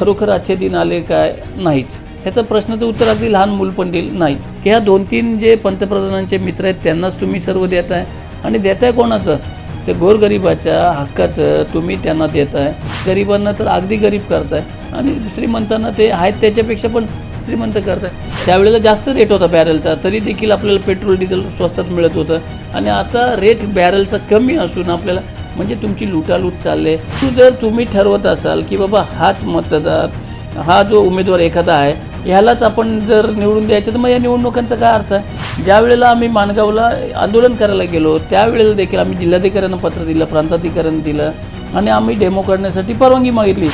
खरोखर आजचे दिन आले काय? नाहीच. ह्याचा प्रश्नाचं उत्तर अगदी लहान मूल पण देईल नाहीच. की ह्या दोन तीन जे पंतप्रधानांचे मित्र आहेत त्यांनाच तुम्ही सर्व देताय? आणि देताय कोणाचं? ते गोरगरिबाच्या हक्काचं तुम्ही त्यांना देताय. गरिबांना तर अगदी गरीब करताय. आणि श्रीमंतांना ते आहेत त्याच्यापेक्षा पण श्रीमंत करताय. त्यावेळेला जास्त रेट होता बॅरलचा तरी देखील आपल्याला पेट्रोल डिझेल स्वस्तात मिळत होतं. आणि आता रेट बॅरलचा कमी असून आपल्याला म्हणजे तुमची लुटालूट चालले. तू जर तुम्ही ठरवत असाल की बाबा हाच मतदार हा जो उमेदवार एखादा आहे ह्यालाच आपण जर निवडून द्यायचं तर मग या निवडणुकांचा काय अर्थ? आहे ज्या वेळेला आम्ही माणगावला आंदोलन करायला गेलो त्यावेळेला देखील आम्ही जिल्हाधिकाऱ्यांना पत्र दिलं प्रांताधिकाऱ्यांना दिलं आणि आम्ही डेमो करण्यासाठी परवानगी मागितली.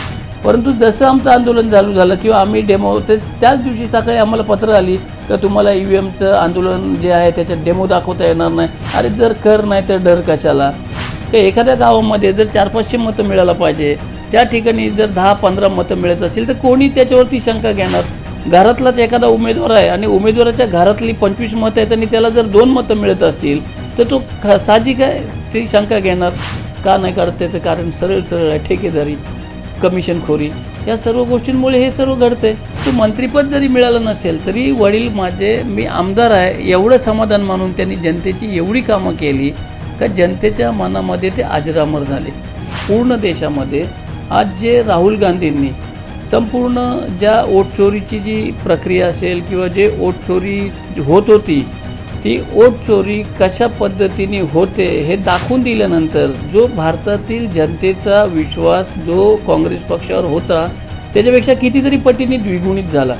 परंतु जसं आमचं आंदोलन चालू झालं किंवा आम्ही डेमो ते त्याच दिवशी सकाळी आम्हाला पत्र आली का तुम्हाला ई व्ही एमचं आंदोलन जे आहे त्याच्यात डेमो दाखवता येणार नाही. अरे जर कर नाही तर डर कशाला? की एखाद्या गावामध्ये जर चार पाचशे मतं मिळायला पाहिजे त्या ठिकाणी जर दहा पंधरा मतं मिळत असेल तर कोणी त्याच्यावरती शंका घेणार? घरातलाच एखादा उमेदवार आहे आणि उमेदवाराच्या घरातली पंचवीस मतं आहेत आणि त्याला जर दोन मतं मिळत असतील तर तो ख- साहजिक आहे ती शंका घेणार? का नाही काढत त्याचं कारण? सरळ सरळ आहे ठेकेदारी कमिशनखोरी या सर्व गोष्टींमुळे हे सर्व घडतंय. तो मंत्रीपद जरी मिळालं नसेल तरी वडील माझे मी आमदार आहे एवढं समाधान मानून त्यांनी जनतेची एवढी कामं केली का जनतेच्या मनामध्ये ते अजरामर झाले. पूर्ण देशामध्ये आज जे राहुल गांधींनी संपूर्ण ज्या ओटचोरीची जी प्रक्रिया असेल किंवा जे ओटचोरी होत होती ती ओटचोरी कशा पद्धतीने होते हे दाखवून दिल्यानंतर जो भारतातील जनतेचा विश्वास जो काँग्रेस पक्षावर होता त्याच्यापेक्षा कितीतरी पटीने द्विगुणित झाला.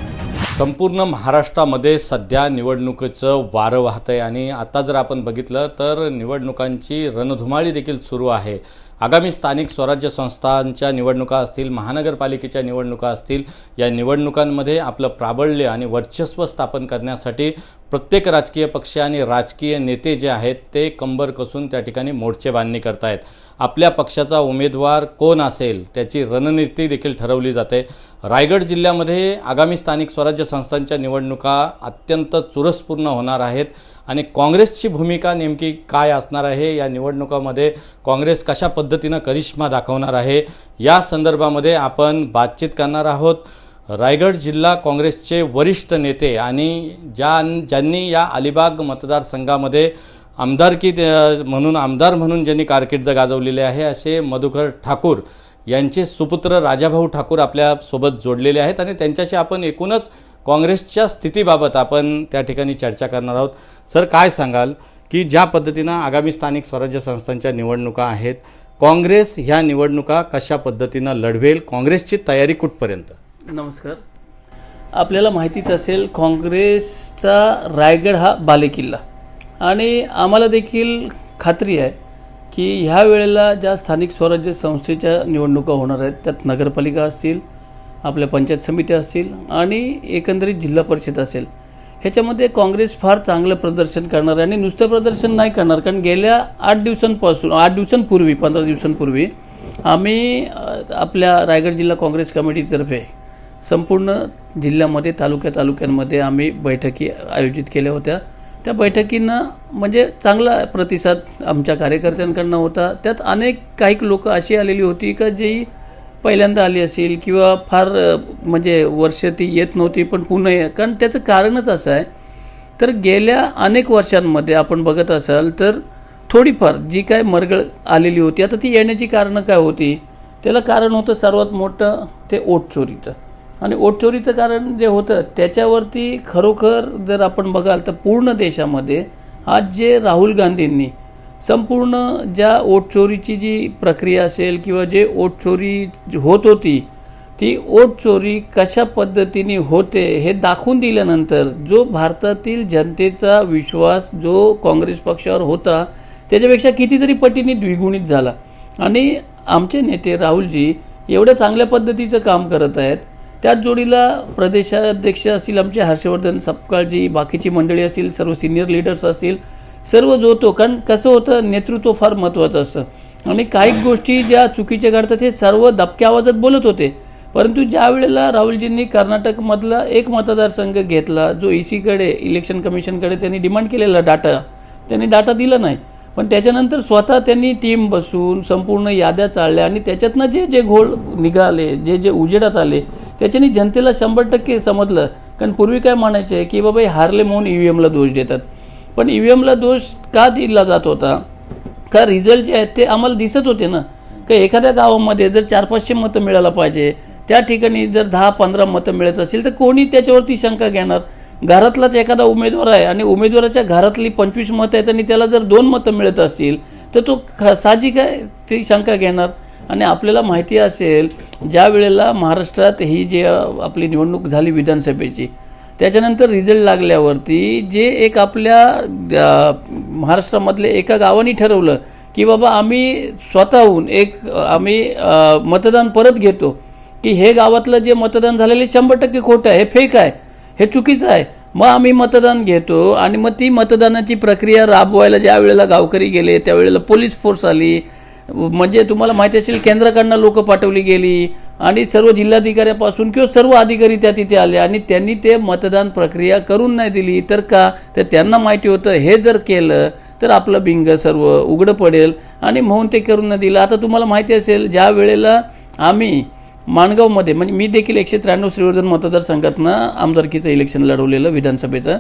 संपूर्ण महाराष्ट्रामध्ये सध्या निवडणुकीचं वारं वाहतं आहे आणि आता जर आपण बघितलं तर निवडणुकांची रणधुमाळी देखील सुरू आहे. आगामी स्थानिक स्वराज्य संस्थांच्या निवडणुका असतील महानगरपालिकेच्या निवडणुका असतील या निवडणुकांमध्ये आपलं प्राबल्य आणि वर्चस्व स्थापन करण्यासाठी प्रत्येक राजकीय पक्ष आणि राजकीय नेते जे आहेत ते कंबर कसून त्या ठिकाणी मोर्चे बांधणी करतायत. आपल्या पक्षाचा उमेदवार कोण असेल त्याची रणनीती देखील ठरवली जाते. रायगड जिल्ह्यामध्ये आगामी स्थानिक स्वराज्य संस्थांच्या निवडणुका अत्यंत चुरसपूर्ण होणार आहेत. आणि काँग्रेसची भूमिका नेमकी काय असणार आहे? या निवडणुकामध्ये काँग्रेस कशा पद्धतीनं करिश्मा दाखवणार आहे? या संदर्भामध्ये आपण बातचीत करणार आहोत. रायगड जिल्हा काँग्रेसचे वरिष्ठ नेते आणि ज्या ज्यांनी या अलिबाग मतदारसंघामध्ये आमदारकी म्हणून आमदार म्हणून ज्यांनी कारकीर्द गाजवलेली आहे असे मधुकर ठाकूर यांचे सुपुत्र राजाभाऊ ठाकूर आपल्यासोबत जोडलेले आहेत आणि त्यांच्याशी आपण एकूणच काँग्रेसच्या स्थितीबाबत आपण त्या ठिकाणी चर्चा करणार आहोत. सर काय सांगाल की ज्या पद्धतीनं आगामी स्थानिक स्वराज्य संस्थांच्या निवडणुका आहेत काँग्रेस ह्या निवडणुका कशा पद्धतीनं लढवेल काँग्रेसची तयारी कुठपर्यंत? नमस्कार. आपल्याला माहितीच असेल काँग्रेसचा रायगड हा बालेकिल्ला. आणि आम्हाला देखील खात्री आहे की ह्या वेळेला ज्या स्थानिक स्वराज्य संस्थेच्या निवडणुका होणार आहेत त्यात नगरपालिका असतील आपल्या पंचायत समित्या असतील आणि एकंदरीत जिल्हा परिषद असेल. ह्याच्यामध्ये काँग्रेस फार चांगलं प्रदर्शन करणार आहे आणि नुसतं प्रदर्शन नाही करणार कारण गेल्या आठ दिवसांपासून आठ दिवसांपूर्वी पंधरा दिवसांपूर्वी आम्ही आपल्या रायगड जिल्हा काँग्रेस कमिटीतर्फे संपूर्ण जिल्ह्यामध्ये तालुक्या तालुक्यांमध्ये आम्ही बैठकी आयोजित केल्या होत्या. त्या बैठकींना म्हणजे चांगला प्रतिसाद आमच्या कार्यकर्त्यांकडनं होता. त्यात अनेक काही लोक अशी आलेली होती का जी पहिल्यांदा आली असेल किंवा फार म्हणजे वर्ष ती येत नव्हती पण पुन्हा ये. कारण त्याचं कारणच असं आहे. तर गेल्या अनेक वर्षांमध्ये आपण बघत असाल तर थोडीफार जी काय मरगळ आलेली होती आता ती येण्याची कारणं काय होती? त्याला कारण होतं सर्वात मोठं ते ओटचोरीचं आणि ओटचोरीचं कारण जे होतं त्याच्यावरती खरोखर जर आपण बघाल तर पूर्ण देशामध्ये आज जे राहुल गांधींनी संपूर्ण ज्या ओटचोरीची जी प्रक्रिया असेल किंवा जे ओटचोरी होत होती ती ओटचोरी कशा पद्धतीने होते हे दाखवून दिल्यानंतर जो भारतातील जनतेचा विश्वास जो काँग्रेस पक्षावर होता त्याच्यापेक्षा कितीतरी पटीने द्विगुणित झाला. आणि आमचे नेते राहुलजी एवढ्या चांगल्या पद्धतीचं काम करत आहेत. त्याच जोडीला प्रदेशाध्यक्ष असतील आमचे हर्षवर्धन सपकाळजी बाकीची मंडळी असतील सर्व सिनियर लीडर्स असतील सर्व जोतो कारण कसं होतं नेतृत्व फार महत्त्वाचं असतं. आणि काही गोष्टी ज्या चुकीच्या घडतात हे सर्व दबक्या आवाजात बोलत होते. परंतु ज्या वेळेला राहुलजींनी कर्नाटकमधला एक मतदारसंघ घेतला जो ई सीकडे इलेक्शन कमिशनकडे त्यांनी डिमांड केलेला डाटा त्यांनी डाटा दिला नाही. पण त्याच्यानंतर स्वतः त्यांनी टीम बसून संपूर्ण याद्या चालल्या आणि त्याच्यातनं जे जे घोळ निघाले जे जे उजेडात आले त्याच्याने जनतेला शंभर टक्के समजलं. कारण पूर्वी काय म्हणायचे की बाबा हारले म्हणून ई व्ही एमला दोष देतात. पण ई व्ही एमला दोष का दिला जात होता? का रिझल्ट जे आहेत ते आम्हाला दिसत होते ना? का एखाद्या गावामध्ये जर चार पाचशे मतं मिळायला पाहिजे त्या ठिकाणी जर दहा पंधरा मतं मिळत असेल तर कोणी त्याच्यावरती शंका घेणार? घरातलाच एखादा उमेदवार आहे आणि उमेदवाराच्या घरातली पंचवीस मतं आहेत आणि त्याला जर दोन मतं मिळत असतील तर तो ख साहजिक आहे ती शंका घेणार? आणि आपल्याला माहिती असेल ज्या वेळेला महाराष्ट्रात ही जी आपली निवडणूक झाली विधानसभेची त्याच्यानंतर रिझल्ट लागल्यावरती जे एक आपल्या महाराष्ट्रामधले एका गावाने ठरवलं की बाबा आम्ही स्वतःहून एक आम्ही मतदान परत घेतो. की हे गावातलं जे मतदान झालेले शंभर टक्के खोटं आहे हे फेक आहे हे चुकीचं आहे. मग आम्ही मतदान घेतो आणि मग ती मतदानाची प्रक्रिया राबवायला ज्या वेळेला गावकरी गेले त्यावेळेला पोलीस फोर्स आली म्हणजे तुम्हाला माहिती असेल केंद्राकडनं लोक पाठवली गेली आणि सर्व जिल्हाधिकाऱ्यापासून किंवा सर्व अधिकारी त्या तिथे आले आणि त्यांनी ते मतदान प्रक्रिया करून नाही दिली. तर का? तर त्यांना माहिती होतं हे जर केलं तर आपलं बिंग सर्व उघडं पडेल आणि म्हणून ते करून न दिलं. आता तुम्हाला माहिती असेल ज्या वेळेला आम्ही माणगावमध्ये म्हणजे मी देखील एकशे त्र्याण्णव श्रीवर्धन मतदारसंघातनं आमदारकीचं इलेक्शन लढवलेलं विधानसभेचं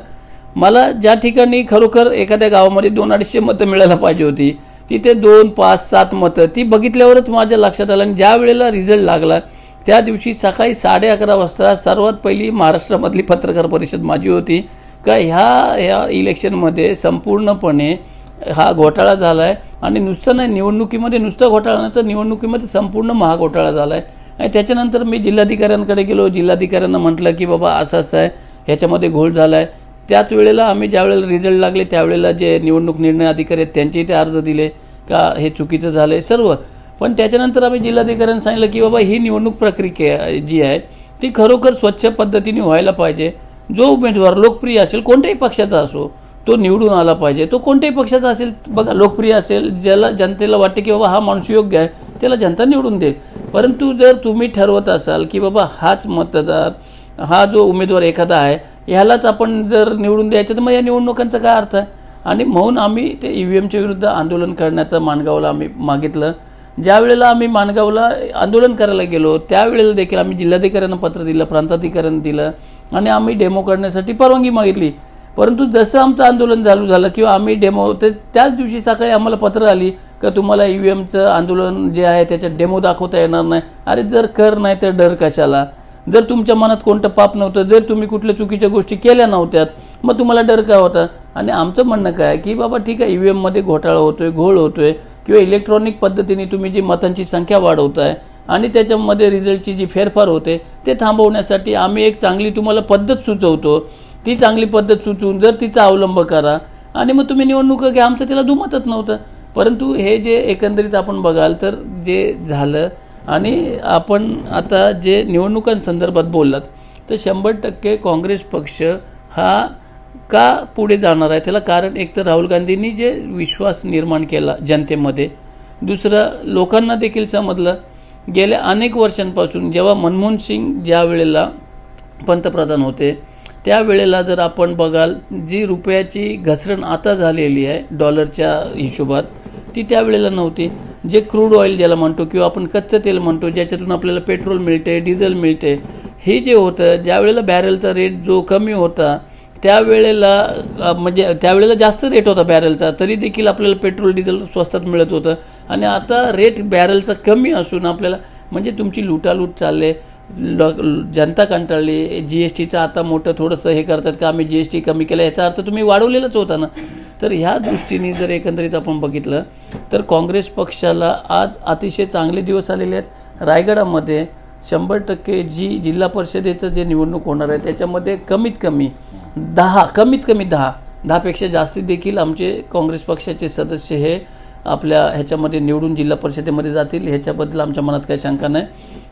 मला ज्या ठिकाणी खरोखर एखाद्या गावामध्ये दोन अडीचशे मतं मिळायला पाहिजे होती तिथे दोन पाच सात मतं. ती बघितल्यावरच माझ्या लक्षात आलं आणि ज्या वेळेला रिझल्ट लागला त्या दिवशी सकाळी साडे अकरा वाजता सर्वात पहिली महाराष्ट्रामधली पत्रकार परिषद माझी होती. का ह्या ह्या इलेक्शनमध्ये संपूर्णपणे हा घोटाळा झाला आहे आणि नुसतं नाही निवडणुकीमध्ये नुसतं घोटाळा नाही तर निवडणुकीमध्ये संपूर्ण महाघोटाळा झाला आहे आणि त्याच्यानंतर मी जिल्हाधिकाऱ्यांकडे गेलो. जिल्हाधिकाऱ्यांना म्हटलं की बाबा असं असं आहे. ह्याच्यामध्ये घोळ झाला आहे त्याच वेळेला आम्ही ज्या वेळेला रिझल्ट लागले त्यावेळेला जे निवडणूक निर्णय अधिकारी आहेत त्यांचे ते अर्ज दिले का हे चुकीचं झालं आहे सर्व. पण त्याच्यानंतर आम्ही जिल्हाधिकाऱ्यांना सांगितलं की बाबा ही निवडणूक प्रक्रिया जी आहे ती खरोखर स्वच्छ पद्धतीने व्हायला पाहिजे. जो उमेदवार लोकप्रिय असेल कोणत्याही पक्षाचा असो तो निवडून आला पाहिजे. तो कोणत्याही पक्षाचा असेल बघा लोकप्रिय असेल ज्याला जनतेला वाटते की बाबा हा माणूस योग्य आहे त्याला जनता निवडून देईल. परंतु जर तुम्ही ठरवत असाल की बाबा हाच मतदार हा जो उमेदवार एखादा आहे ह्यालाच आपण जर निवडून द्यायचं तर मग या निवडणुकांचा काय अर्थ आहे? आणि म्हणून आम्ही ते ई व्ही एमच्या विरुद्ध आंदोलन करण्याचं माणगावला आम्ही मागितलं. ज्या वेळेला आम्ही माणगावला आंदोलन करायला गेलो त्यावेळेला देखील आम्ही जिल्हाधिकाऱ्यांना पत्र दिलं प्रांताधिकाऱ्यांना दिलं आणि आम्ही डेमो करण्यासाठी परवानगी मागितली. परंतु जसं आमचं आंदोलन चालू झालं किंवा आम्ही डेमो ते त्याच दिवशी सकाळी आम्हाला पत्र आली का तुम्हाला ई व्ही एमचं आंदोलन जे आहे त्याच्यात डेमो दाखवता येणार नाही. अरे जर कर नाही तर डर कशाला? जर तुमच्या मनात कोणतं पाप नव्हतं जर तुम्ही कुठल्या चुकीच्या गोष्टी केल्या नव्हत्यात मग तुम्हाला डर काय होता? आणि आमचं म्हणणं काय आहे की बाबा ठीक आहे ई व्ही एममध्ये घोटाळा होतोय घोळ होतोय किंवा इलेक्ट्रॉनिक पद्धतीने तुम्ही जी मतांची संख्या वाढवताय आणि त्याच्यामध्ये रिझल्टची जी फेरफार होते ते थांबवण्यासाठी आम्ही एक चांगली तुम्हाला पद्धत सुचवतो. ती चांगली पद्धत सुचवून जर तिचा अवलंब करा आणि मग तुम्ही निवडणुका घ्या आमचं त्याला दुमतच नव्हतं. परंतु हे जे एकंदरीत आपण बघाल तर जे झालं आणि आपण आता जे निवडणुकांसंदर्भात बोललात तर शंभर टक्के काँग्रेस पक्ष हा का पुढे जाणार आहे? त्याला कारण एक तर राहुल गांधींनी जे विश्वास निर्माण केला जनतेमध्ये दुसरं लोकांना देखील समजलं. गेल्या अनेक वर्षांपासून जेव्हा मनमोहन सिंग ज्या वेळेला पंतप्रधान होते त्यावेळेला जर आपण बघाल जी रुपयाची घसरण आता झालेली आहे डॉलरच्या हिशोबात ती त्यावेळेला नव्हती. जे क्रूड ऑइल ज्याला म्हणतो किंवा आपण कच्चं तेल म्हणतो ज्याच्यातून आपल्याला पेट्रोल मिळते डिझेल मिळते हे जे होतं ज्यावेळेला बॅरेलचा रेट जो कमी होता त्यावेळेला म्हणजे त्यावेळेला जास्त रेट होता बॅरेलचा तरी देखील आपल्याला पेट्रोल डिझेल स्वस्तात मिळत होतं. आणि आता रेट बॅरेलचा कमी असून आपल्याला म्हणजे तुमची लुटालूट चालले ल जनता कंटाळली. जी एस टीचं आता मोठं थोडंसं हे करतात का? आम्ही जी एस टी कमी केलं. याचा अर्थ तुम्ही वाढवलेलाच होता ना. तर ह्या दृष्टीने जर एकंदरीत आपण बघितलं तर काँग्रेस पक्षाला आज अतिशय चांगले दिवस आलेले आहेत. रायगडामध्ये शंभर टक्के जी जिल्हा परिषदेचं जे निवडणूक होणार आहे त्याच्यामध्ये कमीत कमी दहा कमीत कमी दहा दहापेक्षा जास्ती देखील आमचे काँग्रेस पक्षाचे सदस्य हे आपल्या ह्याच्यामध्ये निवडून जिल्हा परिषदेमध्ये जातील. ह्याच्याबद्दल आमच्या मनात काही शंका नाही.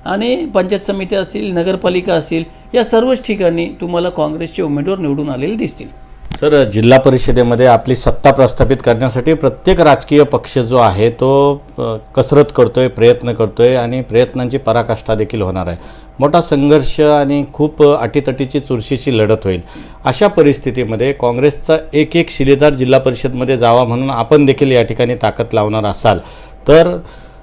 आणि पंचायत समिती असतील नगरपालिका असतील या सर्वच ठिकाणी तुम्हाला काँग्रेसचे उमेदवार निवडून आलेले दिसतील. सर जिल्हा परिषदेमध्ये आपली सत्ता प्रस्थापित करण्यासाठी प्रत्येक राजकीय पक्ष जो आहे तो कसरत करतोय प्रयत्न करतोय आणि प्रयत्नांची पराकाष्ठा देखील होणार आहे. मोठा संघर्ष आणि खूप अटीतटीची चुरशीची लढत होईल. अशा परिस्थितीमध्ये काँग्रेसचा एक एक शिलेदार जिल्हा परिषदमध्ये जावा म्हणून आपण देखील या ठिकाणी ताकद लावणार असाल. तर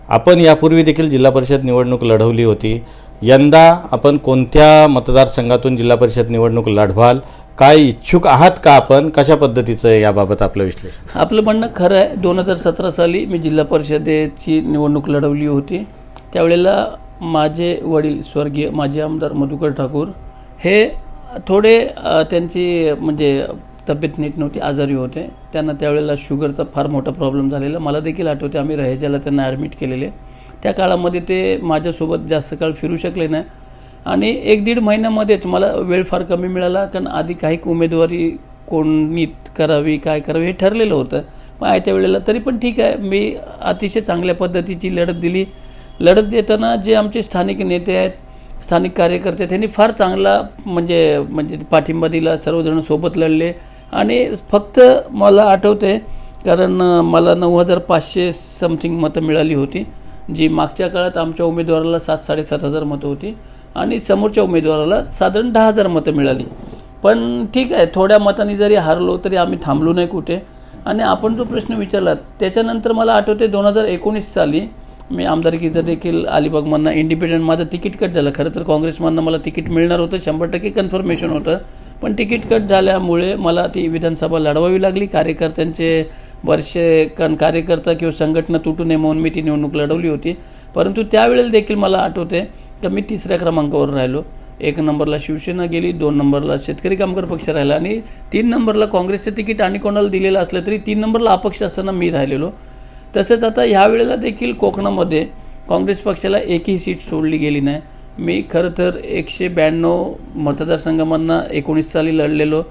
आपण यापूर्वी देखील जिल्हा परिषद निवडणूक लढवली होती. यंदा आपण कोणत्या मतदारसंघातून जिल्हा परिषद निवडणूक लढवाल? काय इच्छुक आहात का आपण? कशा पद्धतीचं आहे याबाबत आपलं विश्लेषण? आपलं म्हणणं खरं आहे. दोन हजार सतरा साली मी जिल्हा परिषदेची निवडणूक लढवली होती. त्यावेळेला माझे वडील स्वर्गीय माजी आमदार मधुकर ठाकूर हे थोडे त्यांची म्हणजे तब्येत नीट नव्हती आजारी होते. त्यांना त्यावेळेला शुगरचा फार मोठा प्रॉब्लेम झालेला. मला देखील आठवते आम्ही रहेजाला त्यांना ॲडमिट केलेले. त्या काळामध्ये ते माझ्यासोबत जास्त काळ फिरू शकले नाही. आणि एक दीड महिन्यामध्येच मला वेळ फार कमी मिळाला कारण आधी काही उमेदवारी कोणी करावी काय करावी हे ठरलेलं होतं. पण आयत्या वेळेला तरी पण ठीक आहे. मी अतिशय चांगल्या पद्धतीची लढत दिली. लढत देताना जे आमचे स्थानिक नेते आहेत स्थानिक कार्यकर्ते आहेत, त्यांनी फार चांगला म्हणजे म्हणजे पाठिंबा दिला. सर्वजण सोबत लढले. आणि फक्त मला आठवते कारण मला नऊ हजार पाचशे समथिंग मतं मिळाली होती जी मागच्या काळात आमच्या उमेदवाराला सात साडेसात हजार मतं होती आणि समोरच्या उमेदवाराला साधारण दहा हजार मतं मिळाली. पण ठीक आहे थोड्या मतांनी जरी हारलो तरी आम्ही थांबलो नाही कुठे. आणि आपण जो प्रश्न विचारला त्याच्यानंतर मला आठवते दोन हजार एकोणीस साली मी आमदारकीचं देखील अलिबागमधनं इंडिपेंडंट माझं तिकीट कट झालं. खरं तर काँग्रेसमधनं मला तिकीट मिळणार होतं शंभर टक्के कन्फर्मेशन होतं. पण तिकीट कट झाल्यामुळे मला ती विधानसभा लढवावी लागली. कार्यकर्त्यांचे बरेचसे कारण कार्यकर्ता किंवा संघटना तुटू नये म्हणून मी ती निवडणूक लढवली होती. परंतु त्यावेळेला देखील मला आठवते तर मी तिसऱ्या क्रमांकावर राहिलो. एक नंबरला शिवसेना गेली दोन नंबरला शेतकरी कामगार पक्ष राहिला आणि तीन नंबरला काँग्रेसचं तिकीट आणि कोणाला दिलेलं असलं तरी तीन नंबरला अपक्ष असताना मी राहिलेलो. तसेच आता ह्या वेळेला देखील कोकणामध्ये काँग्रेस पक्षाला एकही सीट सोडली गेली नाही. मी खरं तर एकशे ब्याण्णव मतदारसंघामधनं एकोणीस साली लढलेलो.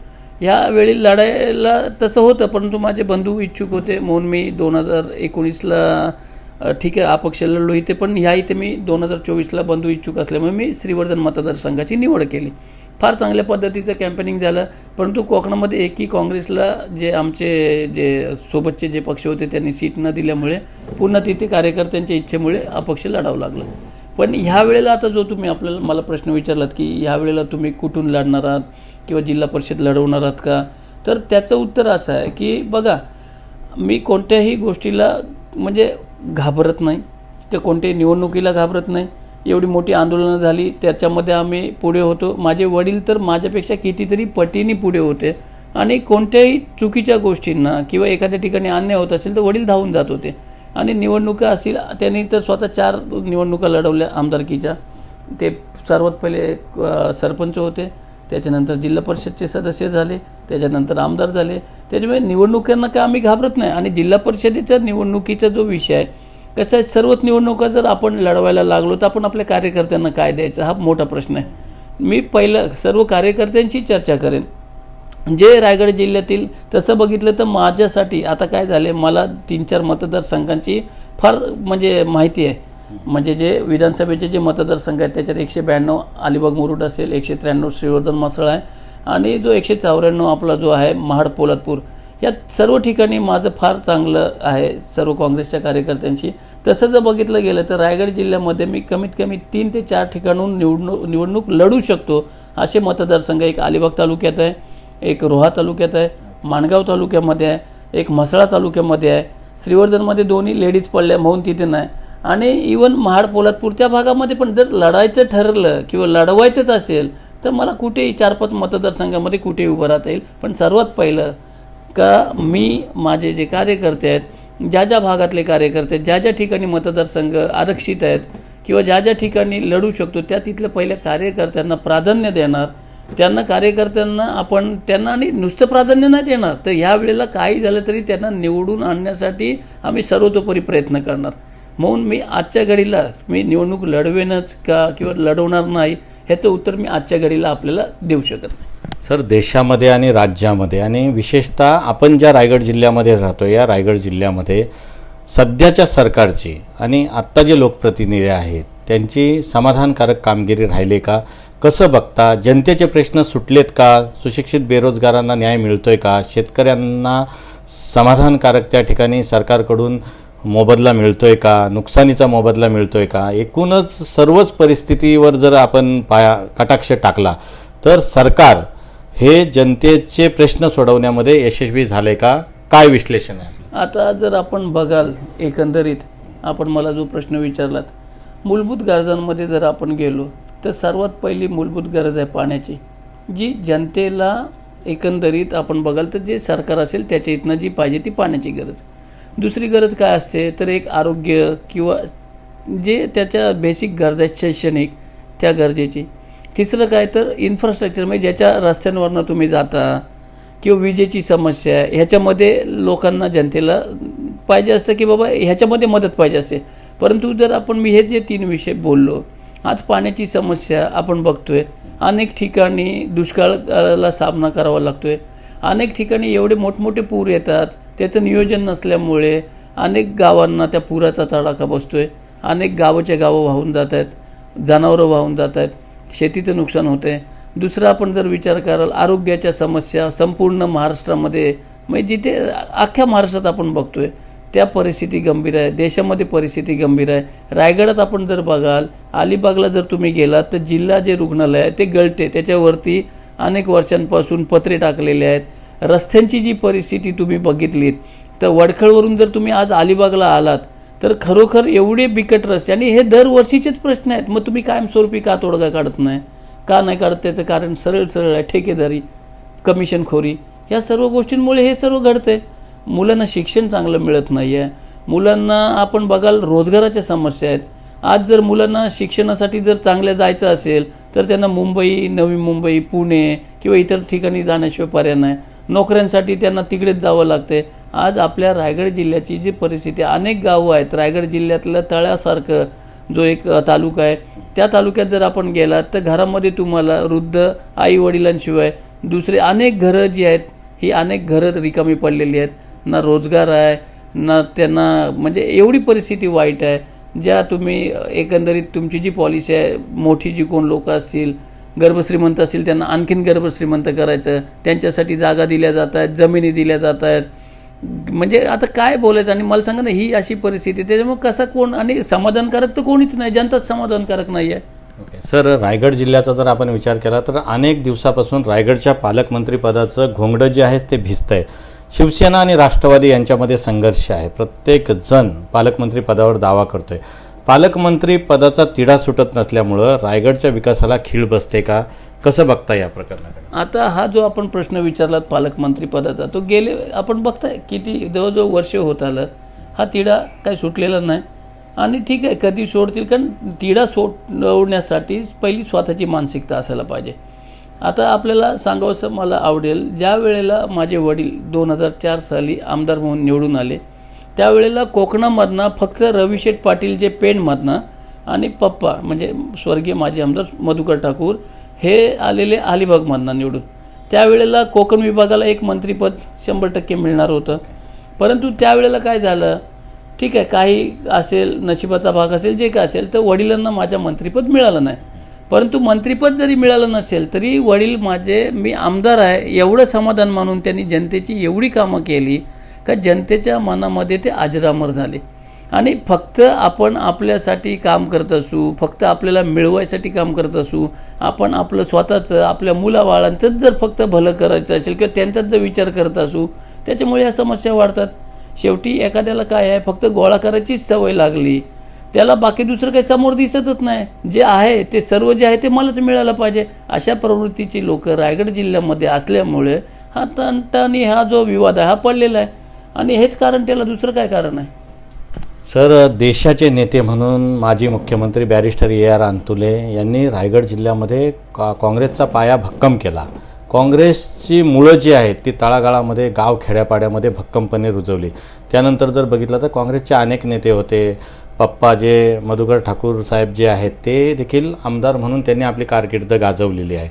ह्यावेळी लढायला तसं होतं परंतु माझे बंधू इच्छुक होते. म्हणून मी दोन हजार एकोणीसला ठीक आहे अपक्ष लढलो इथे पण ह्या इथे मी दोन हजार चोवीसला बंधू इच्छुक असल्यामुळे मी श्रीवर्धन मतदारसंघाची निवड केली. फार चांगल्या पद्धतीचं कॅम्पेनिंग झालं परंतु कोकणामध्ये एकही काँग्रेसला जे आमचे जे सोबतचे जे पक्ष होते त्यांनी सीट न दिल्यामुळे पुन्हा तिथे कार्यकर्त्यांच्या इच्छेमुळे अपक्ष लढावं लागलं. पण ह्या वेळेला आता जो तुम्ही आपल्याला मला प्रश्न विचारलात की ह्या वेळेला तुम्ही कुठून लढणार आहात किंवा जिल्हा परिषद लढवणार आहात का? तर त्याचं उत्तर असं आहे की बघा मी कोणत्याही गोष्टीला म्हणजे घाबरत नाही. ते कोणत्याही निवडणुकीला घाबरत नाही. एवढी मोठी आंदोलनं झाली त्याच्यामध्ये आम्ही पुढे होतो. माझे वडील तर माझ्यापेक्षा कितीतरी पटीने पुढे होते. आणि कोणत्याही चुकीच्या गोष्टींना किंवा एखाद्या ठिकाणी अन्याय होत असेल तर वडील धावून जात होते. आणि निवडणुका असतील त्यांनी तर स्वतः चार निवडणुका लढवल्या आमदारकीच्या. ते सर्वात पहिले सरपंच होते त्याच्यानंतर जिल्हा परिषदचे सदस्य झाले त्याच्यानंतर आमदार झाले. त्याच्यामुळे निवडणुकांना काय आम्ही घाबरत नाही. आणि जिल्हा परिषदेच्या निवडणुकीचा जो विषय आहे कसं आहे सर्वच निवडणुका जर आपण लढवायला लागलो तर आपण आपल्या कार्यकर्त्यांना काय द्यायचं? हा मोठा प्रश्न आहे. मी पहिलं सर्व कार्यकर्त्यांशी चर्चा करेन. जे रायगड जिल्ह्यातील तसं बघितलं तर माझ्यासाठी आता काय झाले मला तीन चार मतदारसंघांची फार म्हणजे माहिती आहे. म्हणजे जे विधानसभेचे जे मतदारसंघ आहेत त्याच्यात एकशे ब्याण्णव अलिबाग मुरुड असेल एकशे त्र्याण्णव श्रीवर्धन मासळ आहे आणि जो एकशे चौऱ्याण्णव आपला जो आहे महाड पोलादपूर या सर्व ठिकाणी माझं फार चांगलं आहे सर्व काँग्रेसच्या कार्यकर्त्यांशी. तसं जर बघितलं गेलं तर रायगड जिल्ह्यामध्ये मी कमीत कमी तीन ते चार ठिकाणून निवडणूक निवडणूक लढू शकतो असे मतदारसंघ एक अलिबाग तालुक्यात आहे. एक रोहा तालुक्यात आहे माणगाव तालुक्यामध्ये आहे एक म्हसळा तालुक्यामध्ये आहे. श्रीवर्धनमध्ये दोन्ही लेडीज पडल्या म्हणून तिथे नाही. आणि इवन महाड पोलादपूर त्या भागामध्ये पण जर लढायचं ठरलं किंवा लढवायचंच असेल तर मला कुठेही चार पाच मतदारसंघामध्ये कुठेही उभं राहता येईल. पण सर्वात पहिलं का मी माझे जे कार्यकर्ते आहेत ज्या ज्या भागातले कार्यकर्ते ज्या ज्या ठिकाणी मतदारसंघ आरक्षित आहेत किंवा ज्या ज्या ठिकाणी लढू शकतो त्या तिथल्या पहिल्या कार्यकर्त्यांना प्राधान्य देणार त्यांना कार्यकर्त्यांना आपण त्यांना आणि नुसतं प्राधान्य नाही देणार. तर ह्या वेळेला काही झालं तरी त्यांना निवडून आणण्यासाठी आम्ही सर्वतोपरी प्रयत्न करणार. म्हणून मी आजच्या घडीला मी निवडणूक लढवेनच का किंवा लढवणार नाही ह्याचं उत्तर मी आजच्या घडीला आपल्याला देऊ शकत नाही. सर देशामध्ये आणि राज्यामध्ये आणि विशेषतः आपण ज्या रायगड जिल्ह्यामध्ये राहतो या रायगड जिल्ह्यामध्ये सध्याच्या सरकारची आणि आत्ता जे लोकप्रतिनिधी आहेत त्यांची समाधानकारक कामगिरी राहिली का? कसं बघता? जनतेचे प्रश्न सुटलेत का? सुशिक्षित बेरोजगारांना न्याय मिळतोय का? शेतकऱ्यांना समाधानकारक त्या ठिकाणी सरकारकडून मोबदला मिळतोय का? नुकसानीचा मोबदला मिळतोय का? एकूणच सर्वच परिस्थितीवर जर आपण पाया कटाक्ष टाकला तर सरकार हे जनतेचे प्रश्न सोडवण्यामध्ये यशस्वी झाले का? काय विश्लेषण आहे आता जर आपण बघाल एकंदरीत आपण मला जो प्रश्न विचारलात मूलभूत गरजांमध्ये जर आपण गेलो तर सर्वात पहिली मूलभूत गरज आहे पाण्याची. जी जनतेला एकंदरीत आपण बघाल तर जे सरकार असेल त्याच्या इथनं जी पाहिजे ती पाण्याची गरज. दुसरी गरज काय असते? तर एक आरोग्य किंवा जे त्याच्या बेसिक गरजा आहेत शैक्षणिक त्या गरजेची. तिसरं काय? तर इन्फ्रास्ट्रक्चर म्हणजे ज्याच्या रस्त्यांवरनं तुम्ही जाता किंवा विजेची समस्या आहे ह्याच्यामध्ये लोकांना जनतेला पाहिजे असतं की बाबा ह्याच्यामध्ये मदत पाहिजे असते. परंतु जर आपण मी हे जे तीन विषय बोललो आज पाण्याची समस्या आपण बघतोय. अनेक ठिकाणी दुष्काळाला सामना करावा लागतोय. अनेक ठिकाणी एवढे मोठमोठे पूर येतात. त्याचं नियोजन नसल्यामुळे अनेक गावांना त्या पुराचा तडाखा बसतोय. अनेक गावाच्या गावं वाहून जात आहेत. जनावरं वाहून जात आहेत. शेतीचं नुकसान होते दुसरं आपण जर विचार कराल आरोग्याच्या समस्या संपूर्ण महाराष्ट्रामध्ये म्हणजे जिथे अख्ख्या महाराष्ट्रात आपण बघतोय त्या परिस्थिती गंभीर आहे. देशामध्ये परिस्थिती गंभीर आहे. रायगडात आपण जर बघाल अलिबागला जर तुम्ही गेलात तर जिल्हा जे रुग्णालय आहे ते गळते. त्याच्यावरती अनेक वर्षांपासून पत्रे टाकलेले आहेत. रस्त्यांची जी परिस्थिती तुम्ही बघितलीत तर वडखळवरून जर तुम्ही आज अलिबागला आलात तर खरोखर एवढे बिकट रस्ते आणि हे दरवर्षीचेच प्रश्न आहेत. मग तुम्ही कायमस्वरूपी का तोडगा काढत नाही? का नाही काढत? त्याचं कारण सरळ सरळ आहे. ठेकेदारी कमिशनखोरी या सर्व गोष्टींमुळे हे सर्व घडतंय. मुलांना शिक्षण चांगलं मिळत नाही आहे मुलांना आपण बघाल रोजगाराच्या समस्या आहेत. आज जर मुलांना शिक्षणासाठी जर चांगल्या जायचं असेल तर त्यांना मुंबई नवी मुंबई पुणे किंवा इतर ठिकाणी जाण्याशिवाय पर्याय नाही. नोकऱ्यांसाठी त्यांना तिकडेच जावं लागते आज आपल्या रायगड जिल्ह्याची जी परिस्थिती अनेक गावं आहेत रायगड जिल्ह्यातलं तळ्यासारखं जो एक तालुका आहे त्या तालुक्यात जर आपण गेलात तर घरामध्ये तुम्हाला वृद्ध आई वडिलांशिवाय दुसरे अनेक घरं जी आहेत ही अनेक घरं रिकामी पडलेली आहेत. ना रोजगार आहे ना त्यांना म्हणजे एवढी परिस्थिती वाईट आहे ज्या तुम्ही एकंदरीत तुमची जी पॉलिसी आहे मोठी जी कोण लोक असतील गर्भश्रीमंत असतील त्यांना आणखीन गर्भश्रीमंत करायचं त्यांच्यासाठी जागा दिल्या जात आहेत जमिनी दिल्या जात आहेत. म्हणजे आता काय बोलायचं? आणि मला सांगा ना ही अशी परिस्थिती त्याच्यामुळे कसा कोण आणि समाधानकारक तर कोणीच नाही जनताच समाधानकारक नाही आहे सर रायगड जिल्ह्याचा जर आपण विचार केला तर अनेक दिवसापासून रायगडच्या पालकमंत्रीपदाचं घोंगडं जे आहे ते भिजतंय. शिवसेना आणि राष्ट्रवादी यांच्यामध्ये संघर्ष आहे. प्रत्येक जण पालकमंत्री पदावर दावा करतोय. पालकमंत्री पदाचा तिढा सुटत नसल्यामुळं रायगडच्या विकासाला खीळ बसते का? कसं बघता या प्रकरणाकडे? आता हा जो आपण प्रश्न विचारलात पालकमंत्री पदाचा तो गेले आपण बघताय किती जवळजवळ वर्ष होत आलं. हा तिढा काही सुटलेला नाही. आणि ठीक आहे कधी सोडतील? कारण तिढा सोडवण्यासाठी पहिली स्वतःची मानसिकता असायला पाहिजे. आता आपल्याला सांगावंसं मला आवडेल ज्या वेळेला माझे वडील दोन हजार चार साली आमदार म्हणून निवडून आले त्यावेळेला कोकणामधनं फक्त रविशेठ पाटील जे पेणमधनं आणि पप्पा म्हणजे स्वर्गीय माजी आमदार मधुकर ठाकूर हे आलेले अलिबागमधनं निवडून. त्यावेळेला कोकण विभागाला एक मंत्रीपद शंभर टक्के मिळणार होतं. परंतु त्यावेळेला काय झालं? ठीक आहे काही असेल नशिबाचा भाग असेल जे काय असेल तर वडिलांना माझ्या मंत्रिपद मिळालं नाही. परंतु मंत्रिपद जरी मिळालं नसेल तरी वडील माझे मी आमदार आहे एवढं समाधान मानून त्यांनी जनतेची एवढी कामं केली का जनतेच्या मनामध्ये ते अजरामर झाले. आणि फक्त आपण आपल्यासाठी काम करत असू फक्त आपल्याला मिळवायसाठी काम करत असू आपण आपलं स्वतःचं आपल्या मुलाबाळांचंच जर फक्त भलं करायचं असेल किंवा त्यांचाच जर विचार करत असू त्याच्यामुळे ह्या समस्या वाढतात. शेवटी एखाद्याला काय आहे फक्त गोळा करायचीच सवय लागली त्याला बाकी दुसरं काही समोर दिसतच नाही. जे आहे ते सर्व जे आहे ते मलाच मिळालं पाहिजे. अशा प्रवृत्तीची लोक रायगड जिल्ह्यामध्ये असल्यामुळे हा तंटाने हा जो विवाद आहे हा पडलेला आहे. आणि हेच कारण त्याला दुसरं काय कारण आहे? सर देशाचे नेते म्हणून माजी मुख्यमंत्री बॅरिस्टर ए आर अंतुले यांनी रायगड जिल्ह्यामध्ये का काँग्रेसचा पाया भक्कम केला. काँग्रेसची मुळं जी आहेत ती तळागाळामध्ये गाव खेड्यापाड्यामध्ये भक्कमपणे रुजवली. त्यानंतर जर बघितलं तर काँग्रेसचे अनेक नेते होते. पप्पा जे मधुकर ठाकूर साहेब जे आहेत ते देखील आमदार म्हणून त्यांनी आपली कारकीर्द गाजवलेली आहे.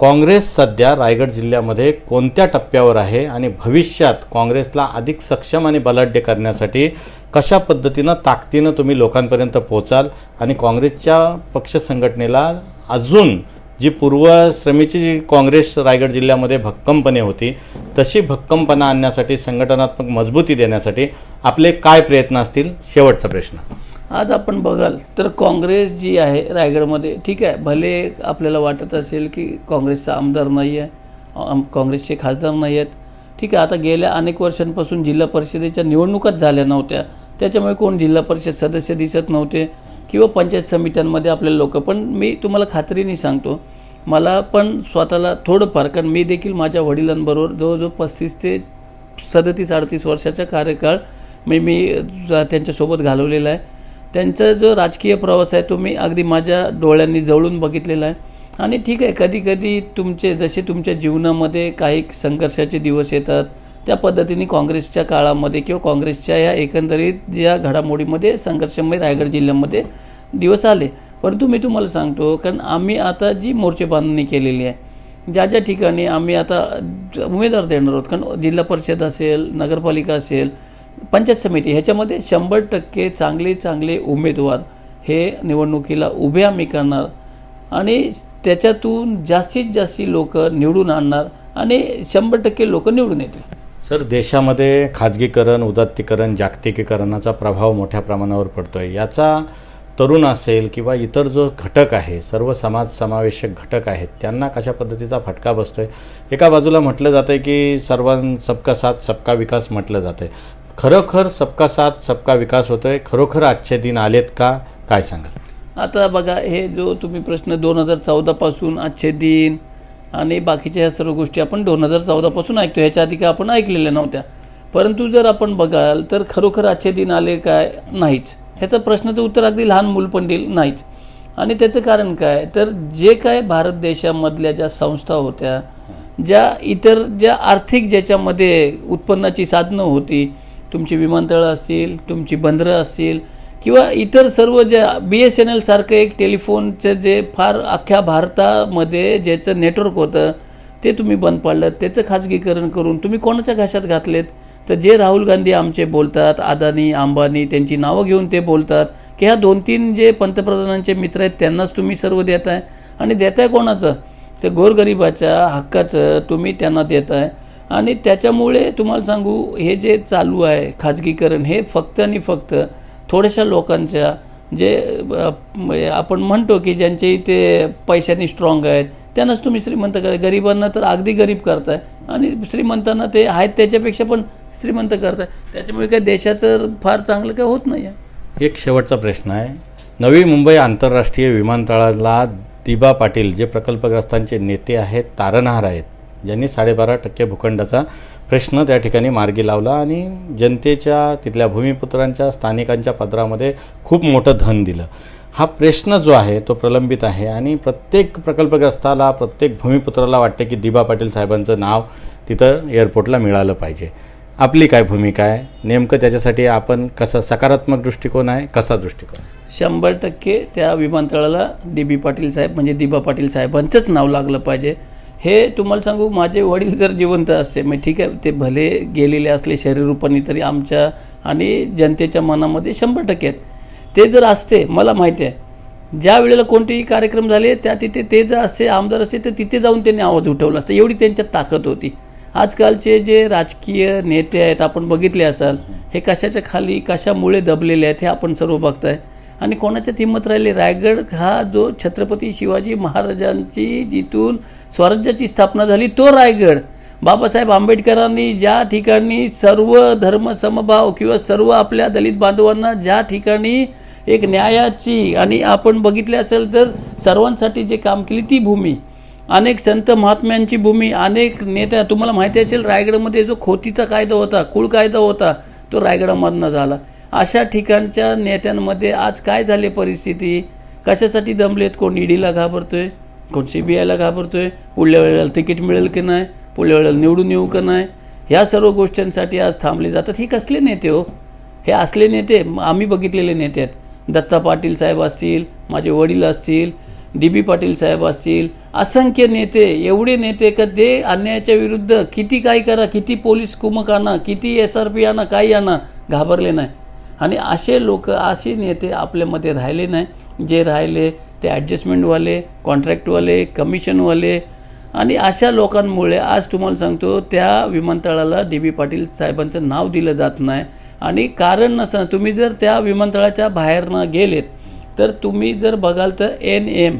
काँग्रेस सध्या रायगड जिल्ह्यामध्ये कोणत्या टप्प्यावर आहे आणि भविष्यात काँग्रेसला अधिक सक्षम आणि बलाढ्य करण्यासाठी कशा पद्धतीनं ताकदीनं तुम्ही लोकांपर्यंत पोचाल आणि काँग्रेसच्या पक्ष संघटनेला अजून जी पूर्वश्रमीची जी काँग्रेस रायगड जिल्ह्यामध्ये भक्कमपणे होती तशी भक्कमपणा आणण्यासाठी संघटनात्मक मजबूती देण्यासाठी आपले काय प्रयत्न असतील? शेवटचा प्रश्न. आज आपण बघाल तर काँग्रेस जी आहे रायगडमध्ये ठीक आहे भले आपल्याला वाटत असेल की काँग्रेसचा आमदार नाही आहे काँग्रेसचे खासदार नाही आहेत ठीक आहे आता गेल्या अनेक वर्षांपासून जिल्हा परिषदेच्या निवडणुकाच झाल्या नव्हत्या त्याच्यामुळे कोण जिल्हा परिषद सदस्य दिसत नव्हते किंवा पंचायत समित्यांमध्ये आपले लोक पण मी तुम्हाला खात्रीने सांगतो मला पण स्वतःला थोडंफार कारण मी देखील माझ्या वडिलांबरोबर जवळजवळ पस्तीस ते सदतीस अडतीस वर्षाचा कार्यकाळ मी मी त्यांच्यासोबत घालवलेला आहे. त्यांचा जो राजकीय प्रवास आहे तो मी अगदी माझ्या डोळ्यांनी जवळून बघितलेला आहे. आणि ठीक आहे कधी कधी तुमचे जसे तुमच्या जीवनामध्ये काही संघर्षाचे दिवस येतात त्या पद्धतीने काँग्रेसच्या काळामध्ये किंवा काँग्रेसच्या या एकंदरीत ज्या घडामोडीमध्ये संघर्षमय रायगड जिल्ह्यामध्ये दिवस आले. परंतु मी तुम्हाला सांगतो कारण आम्ही आता जी मोर्चे बांधणी केलेली आहे ज्या ज्या ठिकाणी आम्ही आता उमेदवार देणार आहोत कारण जिल्हा परिषद असेल नगरपालिका असेल पंचायत समिती ह्याच्यामध्ये शंभर टक्के चांगले चांगले उमेदवार हे निवडणुकीला उभे आम्ही करणार आणि त्याच्यातून जास्तीत जास्त लोक निवडून आणणार आणि शंभर टक्के लोक निवडून येतील. सर देशामध्ये खाजगीकरण उदात्तीकरण जागतिकीकरणाचा प्रभाव मोठ्या प्रमाणावर पडतो आहे याचा तरुण असेल किंवा इतर जो घटक आहे सर्व समाज समावेशक घटक आहेत त्यांना कशा पद्धतीचा फटका बसतो आहे एका बाजूला म्हटलं जातं आहे की सर्वां सबका साथ सबका विकास म्हटलं जातं आहे खरोखर सबका साथ सबका विकास होतो आहे खरोखर आजचे दिन आलेत का? काय सांगाल? आता बघा हे जो तुम्ही प्रश्न दोन हजार चौदापासून आजचे दिन आणि बाकीच्या ह्या सर्व गोष्टी आपण दोन हजार चौदापासून ऐकतो ह्याच्या आधी काय आपण ऐकलेल्या नव्हत्या. परंतु जर आपण बघाल तर खरोखर आजचे दिन आले काय? नाहीच. ह्याचं प्रश्नाचं उत्तर अगदी लहान मूल पण देईल नाहीच. आणि त्याचं कारण काय? तर जे काय भारत देशामधल्या ज्या संस्था होत्या ज्या इतर ज्या आर्थिक ज्याच्यामध्ये उत्पन्नाची साधनं होती तुमची विमानतळं असतील तुमची बंदरं असतील किंवा इतर सर्व ज्या बी एस एन एलसारखं एक टेलिफोनचं जे फार अख्ख्या भारतामध्ये ज्याचं नेटवर्क होतं ते तुम्ही बंद पाडलं. त्याचं खाजगीकरण करून तुम्ही कोणाच्या घशात घातलेत? तर जे राहुल गांधी आमचे बोलतात अदानी अंबानी त्यांची नावं घेऊन ते बोलतात की ह्या दोन तीन जे पंतप्रधानांचे मित्र आहेत त्यांनाच तुम्ही सर्व देताय? आणि देताय कोणाचं? तर गोरगरिबाच्या हक्काचं तुम्ही त्यांना देताय. आणि त्याच्यामुळे तुम्हाला सांगू हे जे चालू आहे खाजगीकरण हे फक्त आणि फक्त थोड्याशा लोकांच्या जे आपण म्हणतो की ज्यांचे इथे पैशांनी स्ट्रॉंग आहेत त्यांनाच तुम्ही श्रीमंत करा गरिबांना तर अगदी गरीब करताय. आणि श्रीमंतांना ते आहेत त्याच्यापेक्षा पण श्रीमंत करताय. त्याच्यामुळे काय देशाचं फार चांगलं काय होत नाही आहे. एक शेवटचा प्रश्न आहे. नवी मुंबई आंतरराष्ट्रीय विमानतळाला दिबा पाटील जे प्रकल्पग्रस्तांचे नेते आहेत तारणहार आहेत. ज्यांनी साडेबारा टक्के भूखंडाचा प्रश्न त्या ठिकाणी मार्गी लावला आणि जनतेच्या तिथल्या भूमिपुत्रांच्या स्थानिकांच्या पदरामध्ये खूप मोठं धन दिलं. हा प्रश्न जो आहे तो प्रलंबित आहे आणि प्रत्येक प्रकल्पग्रस्ताला प्रत्येक भूमिपुत्राला वाटते की दिबा पाटील साहेबांचं नाव तिथं एअरपोर्टला मिळालं पाहिजे. आपली काय भूमिका आहे? नेमकं त्याच्यासाठी आपण कसं सकारात्मक दृष्टिकोन आहे कसा दृष्टिकोन शंभर टक्के त्या विमानतळाला डी बी पाटील साहेब म्हणजे दिबा पाटील साहेबांचंच नाव लागलं पाहिजे. हे तुम्हाला सांगू माझे वडील जर जिवंत असते मग ठीक आहे ते भले गेलेले असले शरीररूपाने तरी आमच्या आणि जनतेच्या मनामध्ये शंभर टक्के आहेत. ते जर असते मला माहिती आहे ज्या वेळेला कोणतेही कार्यक्रम झाले त्या तिथे ते जर असते आमदार असते तर तिथे जाऊन त्यांनी आवाज उठवला असता एवढी त्यांच्यात ताकद होती. आजकालचे जे राजकीय नेते आहेत आपण बघितले असाल हे कशाच्या खाली कशामुळे दबलेले आहेत हे आपण सर्व बघताय. आणि कोणाच्यात हिंमत राहिली? रायगड हा जो छत्रपती शिवाजी महाराजांची जिथून स्वराज्याची स्थापना झाली तो रायगड. बाबासाहेब आंबेडकरांनी ज्या ठिकाणी सर्व धर्म समभाव किंवा सर्व आपल्या दलित बांधवांना ज्या ठिकाणी एक न्यायाची आणि आपण बघितले असेल तर सर्वांसाठी जे काम केली ती भूमी. अनेक संत महात्म्यांची भूमी अनेक नेत्या तुम्हाला माहिती असेल रायगडमध्ये जो खोतीचा कायदा होता कुळ कायदा होता तो रायगडामधनं झाला. अशा ठिकाणच्या नेत्यांमध्ये आज काय झाली परिस्थिती? कशासाठी दमलेत? कोण ईडीला घाबरतोय? कोण सी बी आयला घाबरतोय? पुढल्या वेळेला तिकीट मिळेल की नाही? पुढल्या वेळेला निवडून येऊ का नाही? ह्या सर्व गोष्टींसाठी आज थांबले जातात. हे कसले नेते हो? हे असले नेते आम्ही बघितलेले नेते आहेत. दत्ता पाटील साहेब असतील माझे वडील असतील डी बी पाटील साहेब असतील असंख्य नेते एवढे नेते का ते अन्यायाच्या विरुद्ध किती काय करा किती पोलीस कुमक आणा किती एस आर पी आणा काही आणा घाबरले नाही. आणि असे लोक असे नेते आपल्यामध्ये राहिले नाही जे राहिले ते ॲडजस्टमेंटवाले कॉन्ट्रॅक्टवाले कमिशनवाले आणि अशा लोकांमुळे आज तुम्हाला सांगतो त्या विमानतळाला डी बी पाटील साहेबांचं नाव दिलं जात नाही. आणि कारण नसताना तुम्ही जर त्या विमानतळाच्या बाहेरनं गेलेत तर तुम्ही जर बघाल तर एन एम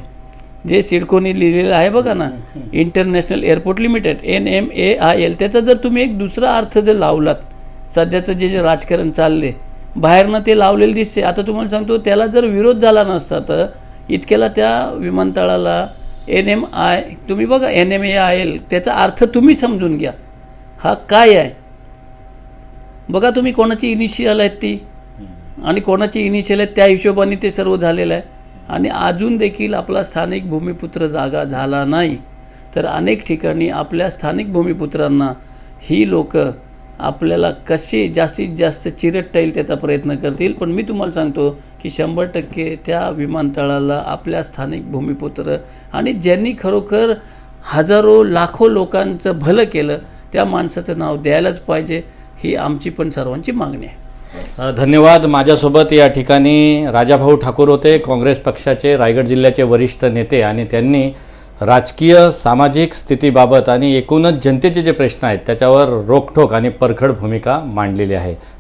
जे सिडकोनी लिहिलेलं आहे बघा ना international airport limited N M A I L त्याचा जर तुम्ही एक दुसरा अर्थ जर लावलात सध्याचं जे जे राजकारण चालले बाहेरनं ते लावलेलं दिसते आता तुम्हाला सांगतो त्याला जर विरोध झाला नसता तर इतक्याला त्या विमानतळाला एन एम आय तुम्ही बघा N M A I L त्याचा अर्थ तुम्ही समजून घ्या. हा काय आहे? बघा तुम्ही कोणाची इनिशियल आहेत ती. आणि कोणाची इनिशियल आहेत त्या हिशोबाने ते सर्व झालेलं आहे. आणि अजून देखील आपला स्थानिक भूमिपुत्र जागा झाला नाही. तर अनेक ठिकाणी आपल्या स्थानिक भूमिपुत्रांना ही लोकं आपल्याला कसे जास्तीत जास्त चिरटता येईल त्याचा प्रयत्न करतील. पण मी तुम्हाला सांगतो की शंभर टक्के त्या विमानतळाला आपल्या स्थानिक भूमिपुत्र आणि ज्यांनी खरोखर हजारो लाखो लोकांचं भलं केलं त्या माणसाचं नाव द्यायलाच पाहिजे ही आमची पण सर्वांची मागणी आहे. धन्यवाद. माझ्यासोबत या ठिकाणी राजाभाऊ ठाकूर होते काँग्रेस पक्षाचे रायगड जिल्ह्याचे वरिष्ठ नेते आणि त्यांनी राजकीय सामाजिक स्थितीबाबत आणि एकूणच जनतेचे जे प्रश्न आहेत त्याच्यावर रोखठोक आणि परखड भूमिका मांडलेली आहे.